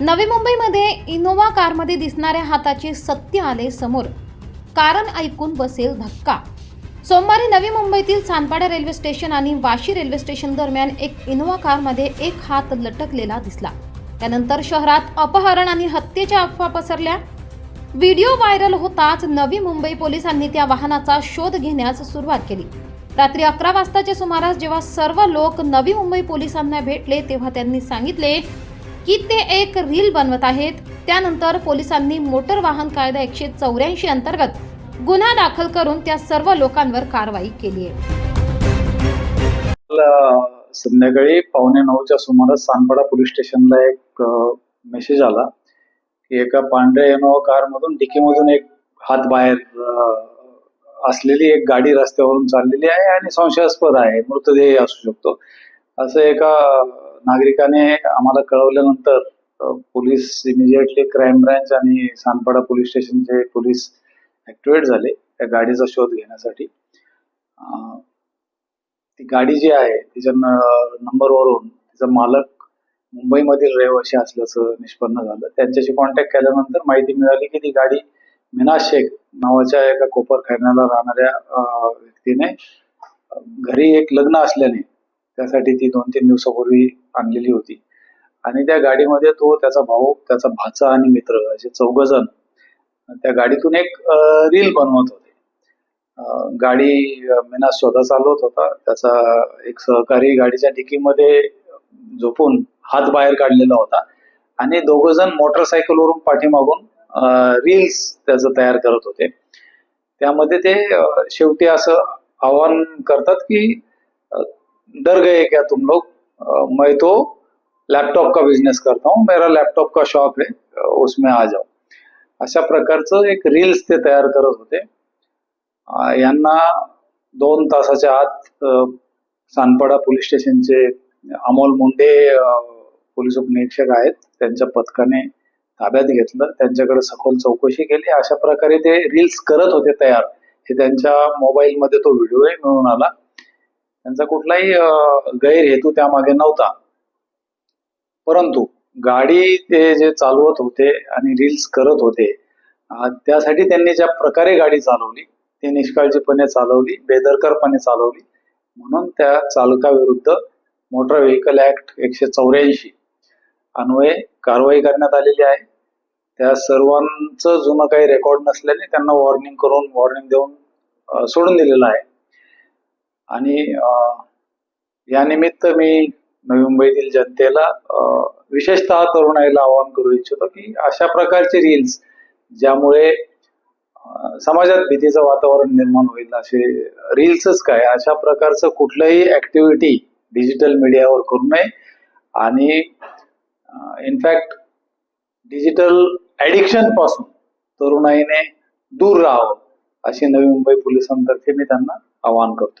नवी मुंबईमध्ये इनोव्हा कारमध्ये दिसणाऱ्या हाताचे सत्य आले समोर. कारण ऐकून बसेल धक्का. सोमवारी नवी मुंबईतील सानपाडा रेल्वे स्टेशन आणि वाशी रेल्वे स्टेशन दरम्यान एक इनोव्हा कारमध्ये एक हात लटकलेला दिसला. त्यानंतर शहरात अपहरण आणि हत्येच्या अफवा पसरल्या. व्हिडिओ व्हायरल होताच नवी मुंबई पोलिसांनी त्या वाहनाचा शोध घेण्यास सुरुवात केली. रात्री अकरा वाजताच्या सुमारास जेव्हा सर्व लोक नवी मुंबई पोलिसांना भेटले तेव्हा त्यांनी सांगितले की ते एक रील बनवत आहेत. त्यानंतर पोलिसांनी मोटर वाहन कायदा एकशे चौऱ्याऐंशी अंतर्गत गुन्हा दाखल करून त्या सर्व लोकांवर कारवाई केली आहे. संध्याकाळी पावणे नऊच्या सुमारास सानपाडा पोलीस स्टेशनला एक मेसेज आला की एका पांढऱ्या इनोवा कार मधून डिकीमधून एक हात बाहेर असलेली एक गाडी रस्त्यावरून चाललेली आहे आणि संशयास्पद आहे. मृतदेह असू शकतो. असं एका नागरिकाने आम्हाला कळवल्यानंतर पोलीस इमिजिएटली क्राईम ब्रँच आणि सानपाडा पोलीस स्टेशनचे पोलीस ऍक्टिव्हेट झाले त्या गाडीचा शोध घेण्यासाठी. ती गाडी जी आहे तिच्या नंबरवरून तिचा मालक मुंबईमधील रहिवासी असल्याचं निष्पन्न झालं. त्यांच्याशी कॉन्टॅक्ट केल्यानंतर माहिती मिळाली की ती गाडी मिना शेख नावाच्या एका कोपर खैरण्याला राहणाऱ्या व्यक्तीने घरी एक लग्न असल्याने त्यासाठी ती दोन तीन दिवसापूर्वी आणलेली होती. आणि त्या गाडीमध्ये तो त्याचा भाऊ त्याचा भाचा आणि मित्र असे चौघ जण त्या गाडीतून एक रील बनवत होते. गाडी अं, मीना स्वतः चालवत होता. त्याचा एक सहकारी गाडीच्या डिकीमध्ये झोपून हात बाहेर काढलेला होता. आणि दोघ जण मोटरसायकलवरून पाठीमागून रील्स त्याचं तयार करत होते. त्यामध्ये ते शेवटी असं आवाहन करतात की डर गए क्या तुम लोग? मैं तो लॅपटॉप का बिझनेस करता हूँ मेरा लॅपटॉप का शॉप है उसमें आ जाओ। अशा प्रकारचं एक रील्स ते तयार करत होते. यांना दोन तासाच्या आत सानपाडा पोलीस स्टेशनचे अमोल मुंडे पोलीस उपनिरीक्षक आहेत त्यांच्या पथकाने ताब्यात घेतलं. त्यांच्याकडे सखोल चौकशी केली. अशा प्रकारे ते रील्स करत होते तयार. हे त्यांच्या मोबाईलमध्ये तो व्हिडिओ मिळून आला. त्यांचा कुठलाही गैरहेतू त्यामागे नव्हता. परंतु गाडी ते जे चालवत होते आणि रील्स करत होते त्यासाठी त्यांनी ज्या प्रकारे गाडी चालवली ती निष्काळजीपणे चालवली बेदरकारपणे चालवली. म्हणून त्या चालकाविरुद्ध मोटर व्हेकल ऍक्ट एकशे चौऱ्याऐंशी अन्वये कारवाई करण्यात आलेली आहे. त्या सर्वांचं जुनं काही रेकॉर्ड नसल्याने त्यांना वॉर्निंग करून वॉर्निंग देऊन सोडून दिलेलं आहे. आणि यानिमित्त मी नवी मुंबईतील जनतेला विशेषतः तरुणाईला आवाहन करू इच्छितो की अशा प्रकारचे रील्स ज्यामुळे समाजात भीतीचं वातावरण निर्माण होईल असे रील्सच काय अशा प्रकारचं कुठलंही ऍक्टिव्हिटी डिजिटल मीडियावर करू नये. आणि इनफॅक्ट डिजिटल ऍडिक्शनपासून तरुणाईने दूर राहावं अशी नवी मुंबई पोलिसांतर्फे मी त्यांना आवाहन करतो.